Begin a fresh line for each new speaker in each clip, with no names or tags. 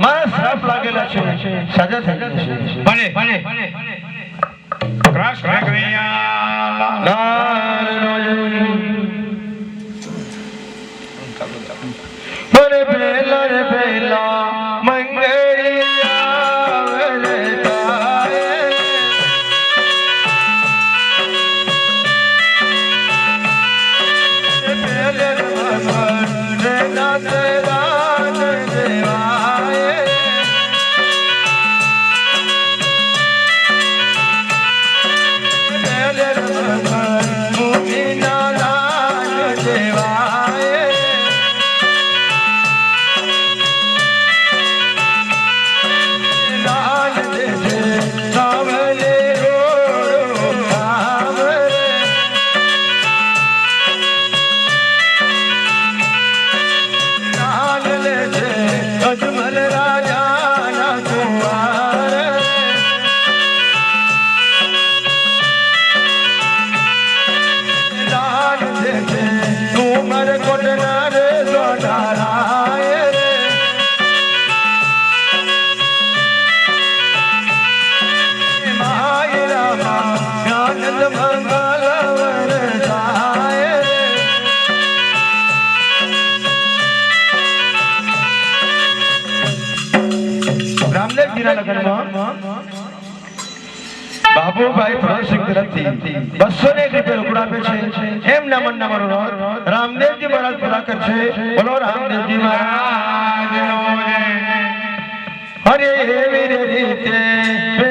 માં શ્રાપ લાગેલા છે. સજા થઈ જશે જુનાગઢમાં બાબુભાઈ પ્રસિદ્ધ તરફથી બસો ને એક રૂપિયા રોકડ આપે છે. એમના રામદેવજી મહારાજ પૂરા કરશે. બોલો રામદેવજી મહારાજ. હરે રીતે.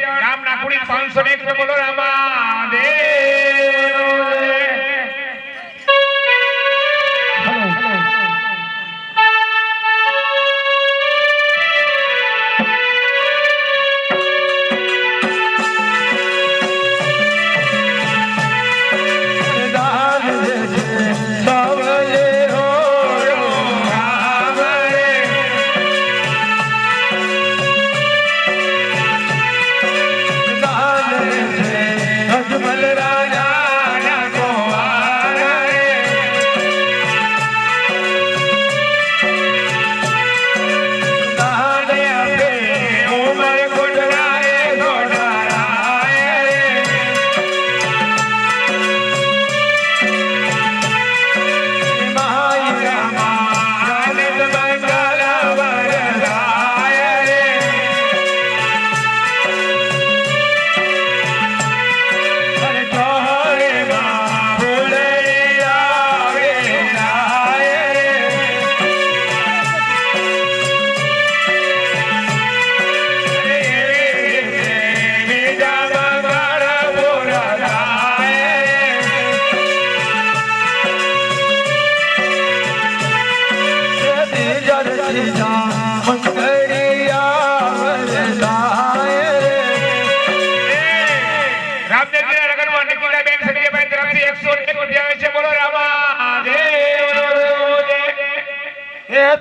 રામ નાકુડી પાંચસો ને બોલો રામા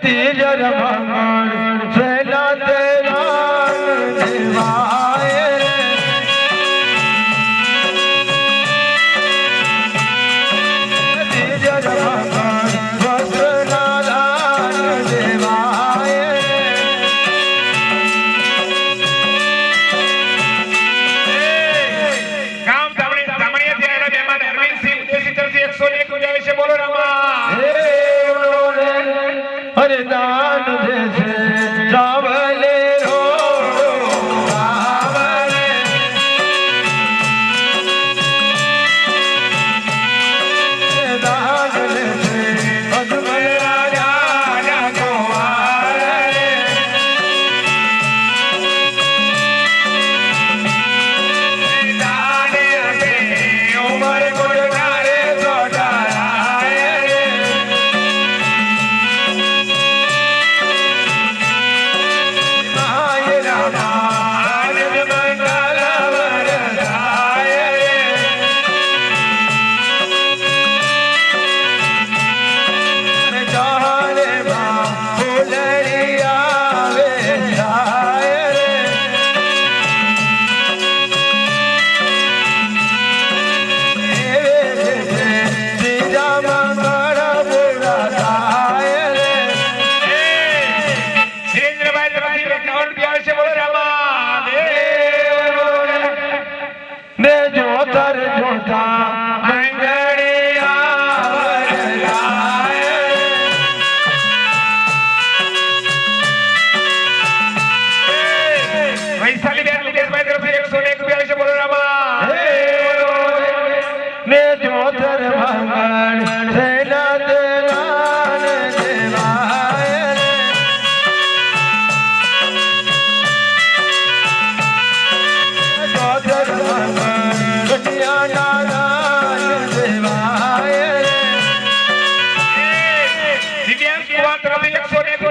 તીજ રમણ ફેલા તેરા
દેવા.
हरदान दे ninguém contra por eu.